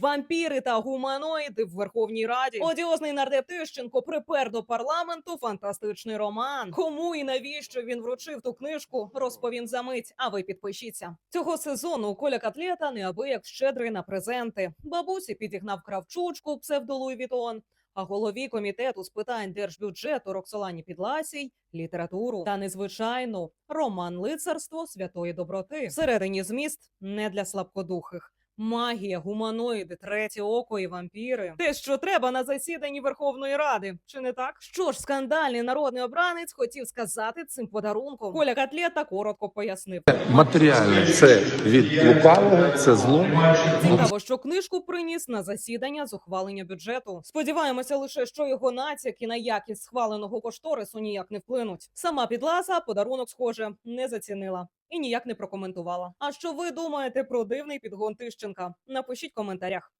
Вампіри та гуманоїди в Верховній Раді. Одіозний нардеп Тищенко припер до парламенту фантастичний роман. Кому і навіщо він вручив ту книжку? Розповім за мить. А ви підпишіться. Цього сезону Коля Котлета неабияк щедрий на презенти. Бабусі підігнав кравчучку псевдо Луї Вітон. А голові комітету з питань держбюджету Роксолані Підласій літературу та незвичайну роман лицарство святої доброти. Всередині зміст не для слабкодухих. Магія, гуманоїди, третє око і вампіри. Те, що треба на засіданні Верховної Ради, чи не так? Що ж, скандальний народний обранець хотів сказати цим подарунком. Коля Котлета коротко пояснив. Матеріальне це від лукавого, це зло. Цікаво, що книжку приніс на засідання з ухвалення бюджету. Сподіваємося лише, що його натяки на якість схваленого кошторису ніяк не вплинуть. Сама підласа подарунок, схоже, не зацінила і ніяк не прокоментувала. А що ви думаєте про дивний підгон Тищенка? Напишіть в коментарях.